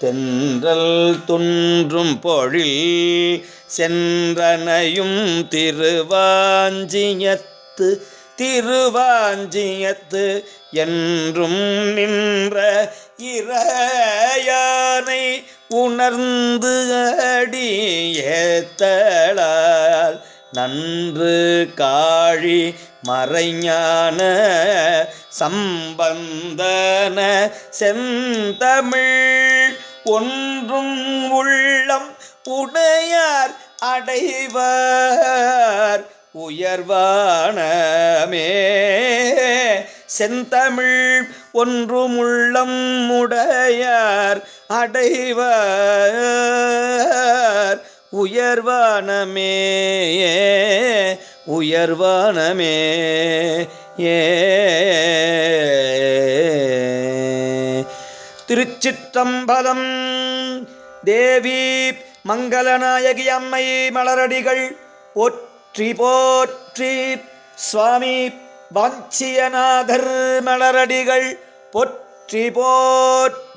தென்றல் துன்றும் பொழில் சென்றனையும் திருவாஞ்சியத்து திருவாஞ்சியத்து என்றும் நின்ற இறையானை உணர்ந்து அடி ஏத்தளால் நன்று காழி மறைஞான சம்பந்தன செந்தமிழ் ஒன்றும் உள்ளம் உடையார் அடைவார். உயர்வானமே செந்தமிழ் ஒன்றுமுள்ளம் உடையார் அடைவார். உயர்வானமே உயர்வானமே ஏ திருச்சிற்றம்பலம். தேவி மங்களநாயகி அம்மை மலரடிகள் போற்றி போற்றி. சுவாமி வாஞ்சியநாதர் மலரடிகள் போற்றி போற்றி.